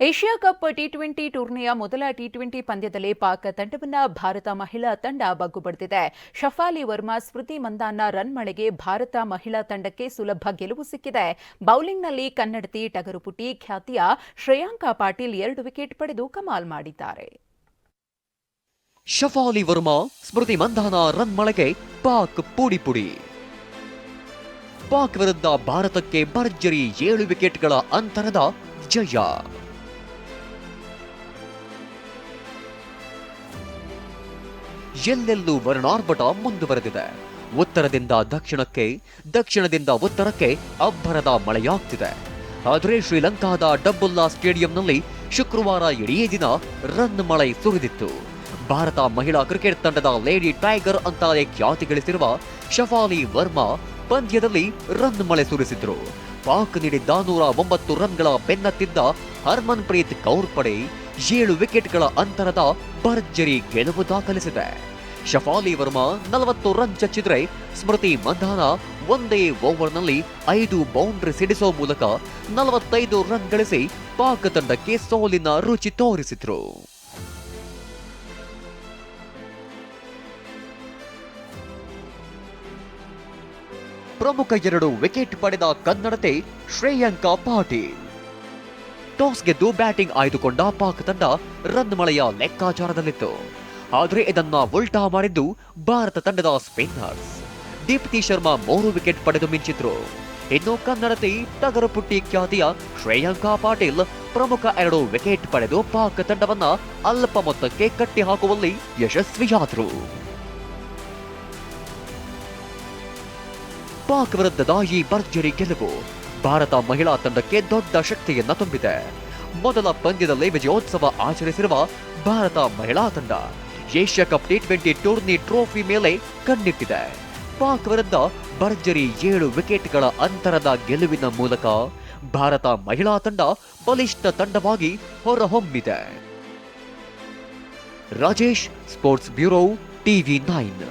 Asia cup T twenty ಟೂರ್ನಿಯ ಮೊದಲ T twenty ಪಂದ್ಯದಲ್ಲಿ ಪಾಕ್ ತಂಡವನ್ನ ಭಾರತ ಮಹಿಳಾ ತಂಡ ಬಗ್ಗು ಬಡಿದಿದೆ ಶಫಾಲಿ ವರ್ಮಾ, ಸ್ಮೃತಿ ಮಂದಾನ ರನ್ ಮಳೆಗೆ ಭಾರತ ಮಹಿಳಾ ತಂಡಕ್ಕೆ ಸುಲಭ ಗೆಲುವು ಸಿಕ್ಕಿದೆ. ಬೌಲಿಂಗ್ನಲ್ಲಿ ಕನ್ನಡತಿ ಟಗರುಪುಟಿ ಖ್ಯಾತಿಯ ಶ್ರೇಯಾಂಕಾ ಪಾಟೀಲ್ ಎರಡು ವಿಕೆಟ್ ಪಡೆದು ಕಮಾಲ್ ಮಾಡಿದ್ದಾರೆ. ಶಫಾಲಿ ವರ್ಮಾ, ಸ್ಮೃತಿ ಮಂದಾನ ರನ್ ಮಳೆಗೆ ಪಾಕ್ ಪುಡಿ ಪುಡಿ. ಪಾಕ್ ವಿರುದ್ಧ ಭಾರತಕ್ಕೆ ಭರ್ಜರಿ ಏಳು ವಿಕೆಟ್ಗಳ ಅಂತರದ ಜಯ. ಎಲ್ಲೆಲ್ಲೂ ವರ್ಣಾರ್ಭಟ ಮುಂದುವರೆದಿದೆ. ಉತ್ತರದಿಂದ ದಕ್ಷಿಣಕ್ಕೆ, ದಕ್ಷಿಣದಿಂದ ಉತ್ತರಕ್ಕೆ ಅಬ್ಬರದ ಮಳೆಯಾಗ್ತಿದೆ. ಆದರೆ ಶ್ರೀಲಂಕಾದ ಡಬ್ಬುಲ್ಲಾ ಸ್ಟೇಡಿಯಂನಲ್ಲಿ ಶುಕ್ರವಾರ ಇಡೀ ದಿನ ರನ್ ಮಳೆ ಸುರಿದಿತ್ತು. ಭಾರತ ಮಹಿಳಾ ಕ್ರಿಕೆಟ್ ತಂಡದ ಲೇಡಿ ಟೈಗರ್ ಅಂತಾನೆ ಖ್ಯಾತಿ ಗಳಿಸಿರುವ ಶಫಾಲಿ ವರ್ಮಾ ಪಂದ್ಯದಲ್ಲಿ ರನ್ ಮಳೆ ಸುರಿಸಿದ್ರು. ಪಾಕ್ ನೀಡಿದ್ದ ನೂರ ಒಂಬತ್ತು ರನ್ಗಳ ಬೆನ್ನತ್ತಿದ್ದ ಹರ್ಮನ್ ಪ್ರೀತ್ ಕೌರ್ ಪಡೆ ಏಳು ವಿಕೆಟ್ಗಳ ಅಂತರದ ಭರ್ಜರಿ ಗೆಲುವು ದಾಖಲಿಸಿದೆ. ಶಫಾಲಿ ವರ್ಮಾ ನಲವತ್ತು ರನ್ ಚಚ್ಚಿದ್ರೆ ಸ್ಮೃತಿ ಮಂಧಾನ ಒಂದೇ ಓವರ್ನಲ್ಲಿ ಐದು ಬೌಂಡ್ರಿ ಸಿಡಿಸೋ ಮೂಲಕ ನಲವತ್ತೈದು ರನ್ ಗಳಿಸಿ ಪಾಕ್ ತಂಡಕ್ಕೆ ಸೋಲಿನ ರುಚಿ ತೋರಿಸಿದ್ರು. ಪ್ರಮುಖ ಎರಡು ವಿಕೆಟ್ ಪಡೆದ ಕನ್ನಡತೆ ಶ್ರೇಯಾಂಕ ಪಾಟೀಲ್. ಟಾಸ್ ಗೆದ್ದು ಬ್ಯಾಟಿಂಗ್ ಆಯ್ದುಕೊಂಡ ಪಾಕ್ ತಂಡ ರನ್ ಮಳೆಯ ಲೆಕ್ಕಾಚಾರದಲ್ಲಿತ್ತು. ಆದರೆ ಇದನ್ನ ಉಲ್ಟಾ ಮಾಡಿದ್ದು ಭಾರತ ತಂಡದ ಸ್ಪಿನ್ನರ್ಸ್. ದೀಪ್ತಿ ಶರ್ಮಾ ಮೂರು ವಿಕೆಟ್ ಪಡೆದು ಮಿಂಚಿದ್ರು. ಇನ್ನು ಕನ್ನಡತಿ ಟಗರುಪುಟ್ಟಿ ಖ್ಯಾತಿಯ ಶ್ರೇಯಾಂಕಾ ಪಾಟೀಲ್ ಪ್ರಮುಖ ಎರಡು ವಿಕೆಟ್ ಪಡೆದು ಪಾಕ್ ತಂಡವನ್ನ ಅಲ್ಪ ಮೊತ್ತಕ್ಕೆ ಕಟ್ಟಿ ಹಾಕುವಲ್ಲಿ ಯಶಸ್ವಿಯಾದರು ಪಾಕ್ ವಿರುದ್ಧದ ಈ ಭರ್ಜರಿ ಗೆಲುವು. ಭಾರತ ಮಹಿಳಾ ತಂಡಕ್ಕೆ ದೊಡ್ಡ ಶಕ್ತಿಯನ್ನ ತುಂಬಿದೆ. ಮೊದಲ ಪಂದ್ಯದಲ್ಲಿ ವಿಜಯೋತ್ಸವ ಆಚರಿಸಿರುವ ಭಾರತ ಮಹಿಳಾ ತಂಡ Asia cup T twenty tourney trophy ಮೇಲೆ ಕಣ್ಣಿಟ್ಟಿದೆ. ಪಾಕ್ ವಿರುದ್ಧ ಭರ್ಜರಿ ಏಳು ವಿಕೆಟ್ಗಳ ಅಂತರದ ಗೆಲುವಿನ ಮೂಲಕ ಭಾರತ ಮಹಿಳಾ ತಂಡ ಬಲಿಷ್ಠ ತಂಡವಾಗಿ ಹೊರಹೊಮ್ಮಿದೆ. Rajesh sports bureau TV nine.